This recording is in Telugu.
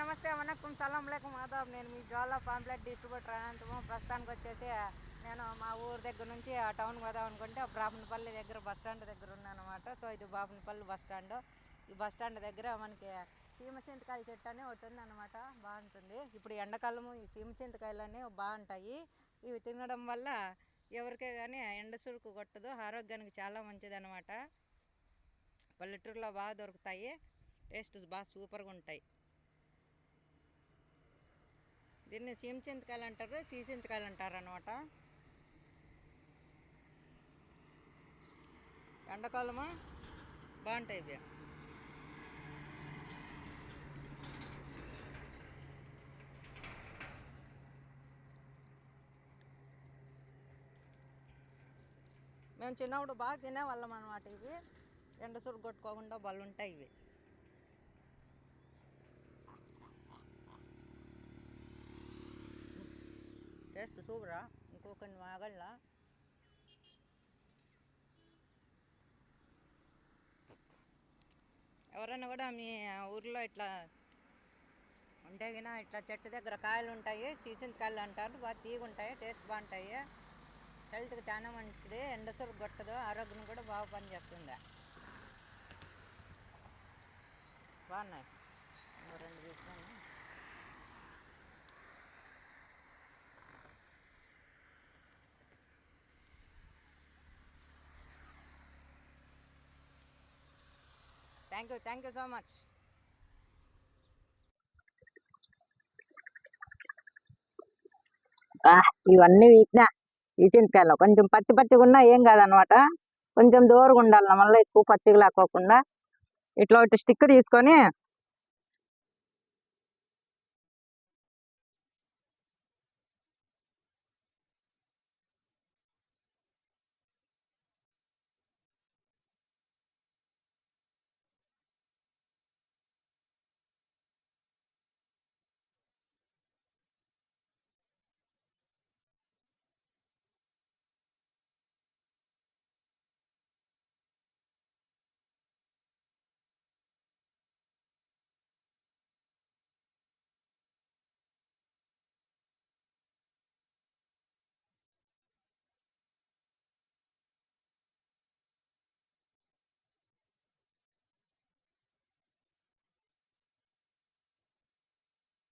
నమస్తే వనక్కం సలాం లేకం మాధవ్. నేను మీ జ్వాలా పాంప్లెట్ డిస్ట్రిబ్యూటర్ అనంతము ప్రస్తుతానికి వచ్చేసి నేను మా ఊరు దగ్గర నుంచి ఆ టౌన్ పోదాం అనుకుంటే బాపునపల్లి దగ్గర బస్ స్టాండ్ దగ్గర ఉన్నాను అనమాట సో ఇది బాపునపల్లి బస్ స్టాండ్. ఈ బస్ స్టాండ్ దగ్గర మనకి సీమ చింతకాయల చెట్టు అని ఒకటి ఉందన్నమాట. బాగుంటుంది. ఇప్పుడు ఎండాకాలము ఈ సీమ చింతకాయలు అనేవి బాగుంటాయి. ఇవి తినడం వల్ల ఎవరికే కానీ ఎండ సురుకు కొట్టదు. ఆరోగ్యానికి చాలా మంచిది అనమాట పల్లెటూరులో బాగా దొరుకుతాయి. టేస్ట్ బాగా సూపర్గా ఉంటాయి. దీన్ని సీమ చింతకాయలు అంటారు సీ చింతకాయలు అంటారు అనమాట ఎండాకాలము? బాగుంటాయి ఇవి. మేము చిన్నప్పుడు బాగా తినేవాళ్ళం అనమాట ఇవి. ఎండ సురు కొట్టుకోకుండా బళ్ళు ఉంటాయి ఇవి. టేస్ట్ సూపరా? ఇంకొకరిని మాగళ్ళ ఎవరైనా కూడా మీ ఊర్లో ఇట్లా ఉంటే గిన ఇట్లా చెట్టు దగ్గర కాయలు ఉంటాయి కాయలు అంటారు బాగా తీగుంటాయి టేస్ట్ బాగుంటాయి. హెల్త్కి చాలా మంచిది ఎండసూరు కొట్టదు ఆరోగ్యం కూడా బాగా పనిచేస్తుంది. బాగున్నాయి. రెండు తీసుకున్నాను thank you thank you so much ఇవన్నీ వీటినా. ఈ చింతకాయలు కొంచెం పచ్చి పచ్చిగా ఉన్నా ఏం కాదనమాట. కొంచెం దూరంగా ఉండాలి మళ్ళీ ఎక్కువ పచ్చిగా లేకోకుండా ఇట్లా ఒకటి స్టిక్ తీసుకొని